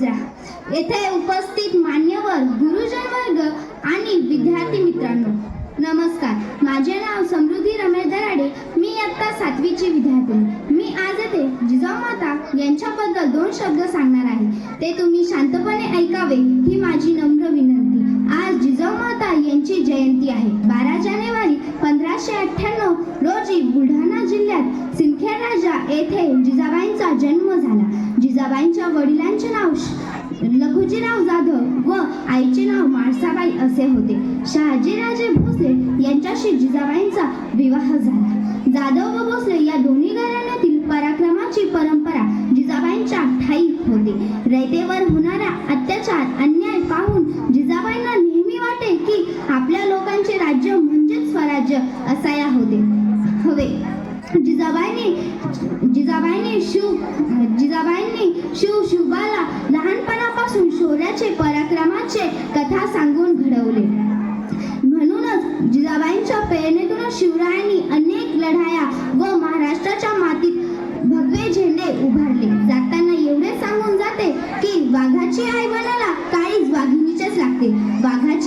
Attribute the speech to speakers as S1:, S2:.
S1: गुजरा येथे उपस्थित मान्यवर गुरुजन वर्ग आणि विद्यार्थी मित्रांनो नमस्कार. माझे नाव समृद्धी रमेश दराडे. मी इयत्ता सातवीची विद्यार्थी. मी आज येथे जिजाऊ माता यांच्याबद्दल दोन शब्द सांगणार आहे. ते तुम्ही शांतपणे ऐकावे ही माझी नम्र विनंती. आज जिजाऊ माता यांची जयंती आहे. बारा जानेवारी पंधराशे अठ्ठ्याण्णव रोजी बुलढाणा जिल्ह्यात सिंदखेड राजा येथे जिजाबाईंचा जन्म झाला. जिजाबाईंच्या वडिलांचे नाव लखुजीराव जाधव व आईचे नाव माळसाबाई असे होते. शहाजीराजे भोसले यांच्याशी जिजाबाईंचा विवाह झाला. जाधव व भोसले या दोन्ही घराण्यातील पराक्रमाची परंपरा जिजाबाईंच्या ठाई होती. रयतेवर होणारा अत्याचार अन्याय पाहून जिजाबाईंना नेहमी वाटे की आपल्या लोकांचे राज्य म्हणजेच स्वराज्य असाया होते. हवे. जिजाबाईने जिजाबाईने शिव जिजाबाई शिवशुभाला लहानपणापासून शौर्याचे पराक्रमाचे कथा सांगून घडवले. म्हणूनच जिजाबाईंच्या प्रेरणेतून शिवरायांनी अनेक लढाया व महाराष्ट्राच्या मातीत भगवे झेंडे उभारले. जाताना एवढे सांगून जाते की वाघाची आई बनायला काळीच वाघिणीचेच लागते. वाघाची